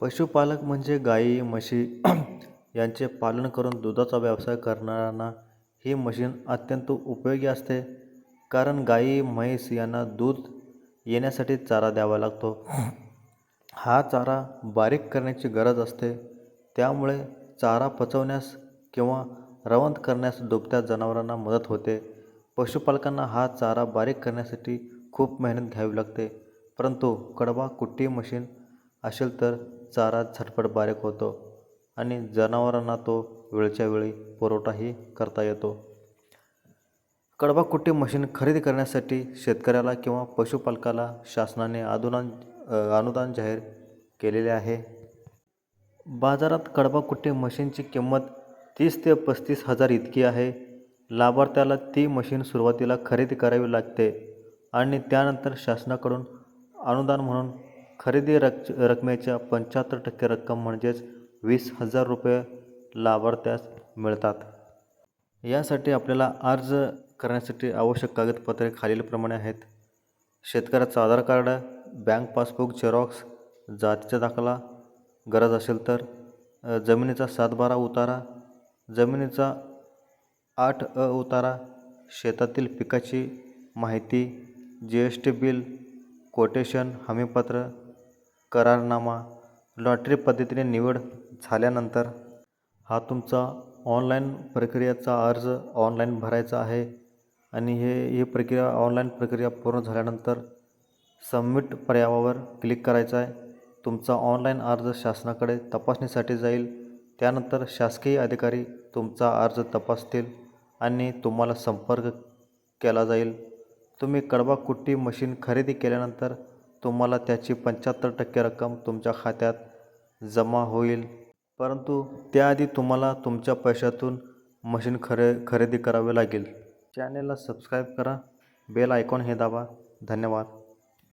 पशुपालक म्हणजे गाई म्हशी यांचे पालन करून दुधाचा व्यवसाय करणाऱ्यांना ही मशीन अत्यंत उपयोगी असते. कारण गाई म्हैस यांना दूध येण्यासाठी चारा द्यावा लागतो. हा चारा बारीक करण्याची गरज असते. त्यामुळे चारा पचवण्यास किंवा रवंथ करण्यास दुभत्या जनावरांना मदत होते. पशुपालकांना हा चारा बारीक करण्यासाठी खूप मेहनत घ्यावी लागते. परंतु कडबा कुट्टी मशीन असेल तर चारा झटपट बारीक होतो आणि जनावरांना तो वेळच्या वेळी पुरवठाही करता येतो. कडबाकुट्टी मशीन खरेदी करण्यासाठी शेतकऱ्याला किंवा पशुपालकाला शासनाने अनुदान अनुदान जाहीर केलेले आहे. बाजारात कडबाकुट्टी मशीनची किंमत तीस ते पस्तीस हजार इतकी आहे. लाभार्थ्याला ती मशीन सुरुवातीला खरेदी करावी लागते आणि त्यानंतर शासनाकडून अनुदान म्हणून खरेदी रक रकमेच्या पंच्याहत्तर टक्के रक्कम म्हणजेच वीस हजार रुपये लाभार्थ्यास मिळतात. यासाठी आपल्याला अर्ज करण्यासाठी आवश्यक कागदपत्रे खालीलप्रमाणे आहेत. शेतकऱ्याचं Aadhaar card bank passbook xerox जातीचा दाखला गरज असेल तर जमिनीचा सातबारा उतारा जमिनीचा आठ अ उतारा शेतातील पिकाची माहिती G S T bill quotation हमीपत्र करारनामा लॉटरी पद्धतीने निवड झाल्यानंतर हा तुमचा ऑनलाईन प्रक्रियेचा अर्ज ऑनलाईन भरायचा आहे आणि हे ही प्रक्रिया ऑनलाईन प्रक्रिया पूर्ण झाल्यानंतर सबमिट पर्यायावर क्लिक करायचं आहे. तुमचा ऑनलाईन अर्ज शासनाकडे तपासणीसाठी जाईल. त्यानंतर शासकीय अधिकारी तुमचा अर्ज तपासतील आणि तुम्हाला संपर्क केला जाईल. तुम्ही कडबा कुट्टी मशीन खरेदी केल्यानंतर तुम्हाला त्याची पंच्याहत्तर टक्के रक्कम तुमच्या खात्यात जमा होईल. परंतु त्याआधी तुम्हाला तुमच्या पैशातून मशीन खरे खरेदी करावे लागेल. चॅनेलला सबस्क्राईब करा. बेल आयकॉन हे दाबा. धन्यवाद.